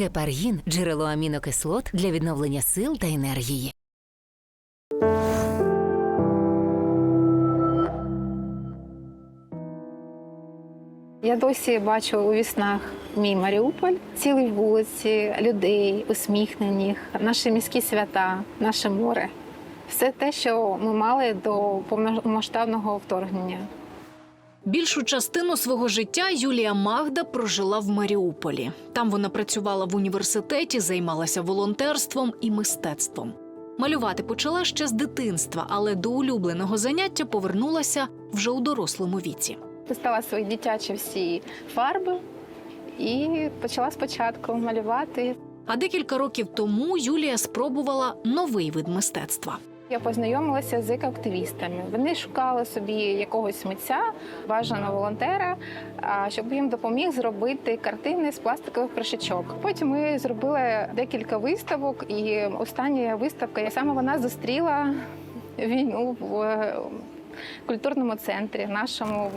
Гепаргін джерело амінокислот для відновлення сил та енергії. Я досі бачу у віснах мій Маріуполь, цілі вулиці, людей усміхнених, наші міські свята, наше море. Все те, що ми мали до повномасштабного вторгнення. Більшу частину свого життя Юлія Магда прожила в Маріуполі. Там вона працювала в університеті, займалася волонтерством і мистецтвом. Малювати почала ще з дитинства, але до улюбленого заняття повернулася вже у дорослому віці. Достала свої дитячі всі фарби і почала спочатку малювати. А декілька років тому Юлія спробувала новий вид мистецтва. Я познайомилася з екоактивістами. Вони шукали собі якогось митця, бажаного волонтера, щоб їм допоміг зробити картини з пластикових пришечок. Потім ми зробили декілька виставок, і остання виставка саме вона зустріла війну в е, культурному центрі нашому.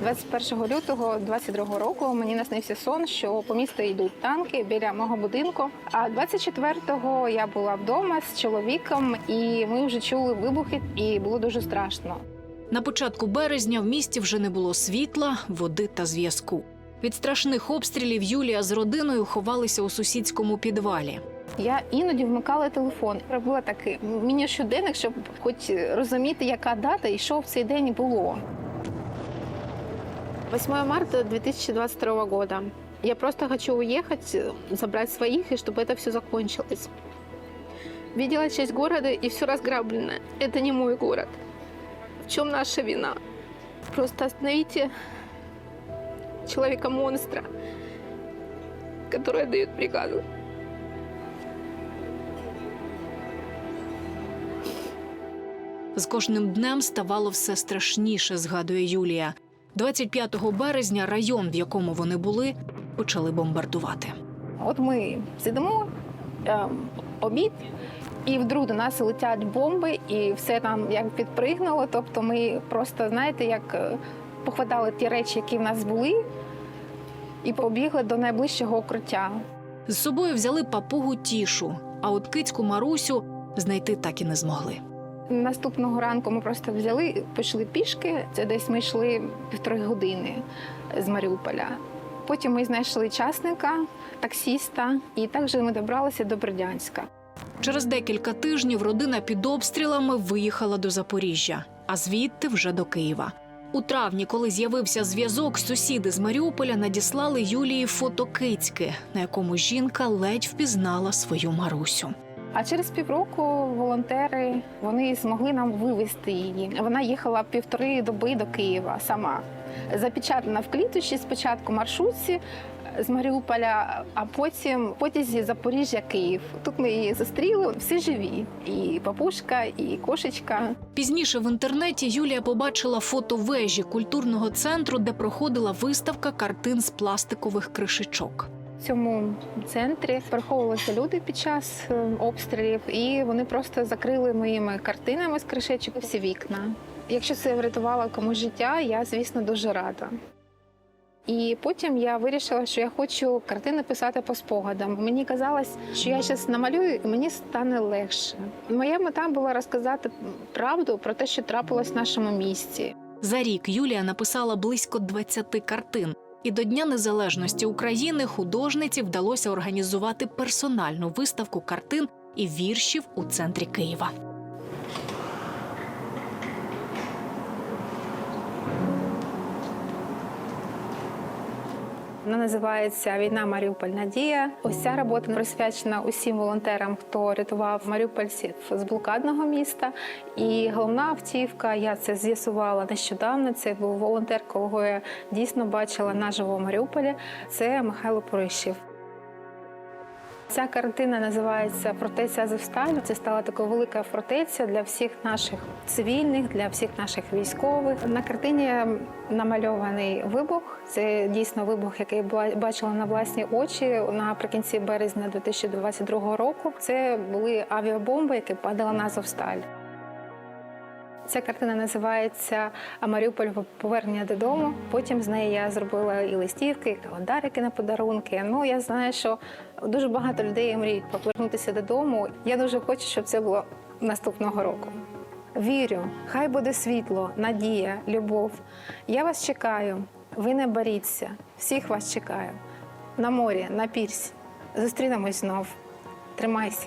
21 лютого 22 року мені наснився сон, що по місту йдуть танки біля мого будинку. А 24-го я була вдома з чоловіком, і ми вже чули вибухи, і було дуже страшно. На початку березня в місті вже не було світла, води та зв'язку. Від страшних обстрілів Юлія з родиною ховалися у сусідському підвалі. Я іноді вмикала телефон. Робила такий міні-щоденник, щоб хоч розуміти, яка дата і що в цей день було. 8 марта 2022 года. Я просто хочу уехать, забрать своих, и чтобы это все закончилось. Видела часть города, и все разграблено. Это не мой город. В чем наша вина? Просто остановите человека-монстра, который отдает приказы. З кожним днем ставало все страшніше, згадує Юлія. 25 березня район, в якому вони були, почали бомбардувати. От ми сидимо, ем, обід, і вдруг до нас летять бомби, і все там як підпригнуло. Тобто ми просто, знаєте, як е, похватали ті речі, які в нас були, і побігли до найближчого укриття. З собою взяли папугу тішу, а от кицьку Марусю знайти так і не змогли. Наступного ранку ми просто взяли, пішли пішки. Це десь ми йшли півтори години з Маріуполя. Потім ми знайшли частника, таксіста, і також ми добралися до Бердянська. Через декілька тижнів родина під обстрілами виїхала до Запоріжжя, а звідти вже до Києва. У травні, коли з'явився зв'язок, сусіди з Маріуполя надіслали Юлії фото кицьки, на якому жінка ледь впізнала свою Марусю. А через півроку волонтери вони змогли нам вивезти її. Вона їхала півтори доби до Києва сама. Запечатана в кліточі спочатку маршрутці з Маріуполя, а потім потязі Запоріжжя Київ. Тут ми її зустріли. Всі живі. І папушка, і кошечка. Пізніше в інтернеті Юлія побачила фото вежі культурного центру, де проходила виставка картин з пластикових кришечок. Цьому центрі переховувалися люди під час е, обстрілів, і вони просто закрили моїми картинами з кришечок всі вікна. Якщо це врятувало комусь життя, я звісно дуже рада. І потім я вирішила, що я хочу картини писати по спогадам. Мені казалось, що я зараз намалюю, і мені стане легше. Моя мета була розказати правду про те, що трапилось в нашому місті. За рік Юлія написала близько 20 картин. І до Дня Незалежності України художниці вдалося організувати персональну виставку картин і віршів у центрі Києва. Вона називається Війна Маріуполь Надія. Ось ця робота присвячена усім волонтерам, хто рятував маріупольців з блокадного міста. І головна автівка, я це з'ясувала нещодавно. Це був волонтер, кого я дійсно бачила наживо в Маріуполі. Це Михайло Порищів. Ця картина називається Фортеця Азовсталь. Це стала така велика фортеця для всіх наших цивільних, для всіх наших військових. На картині намальований вибух. Це дійсно вибух, який була- бачила на власні очі наприкінці березня 2022 року. Це були авіабомби, які падали на Азовсталь. Ця картина називається Маріуполь повернення додому. Потім з неї я зробила і листівки, і календарики на подарунки. Ну я знаю, що дуже багато людей мріють повернутися додому. Я дуже хочу, щоб це було наступного року. Вірю, хай буде світло, надія, любов. Я вас чекаю. Ви не боріться. Всіх вас чекаю. На морі, на пірсі. Зустрінемось знов. Тримайся.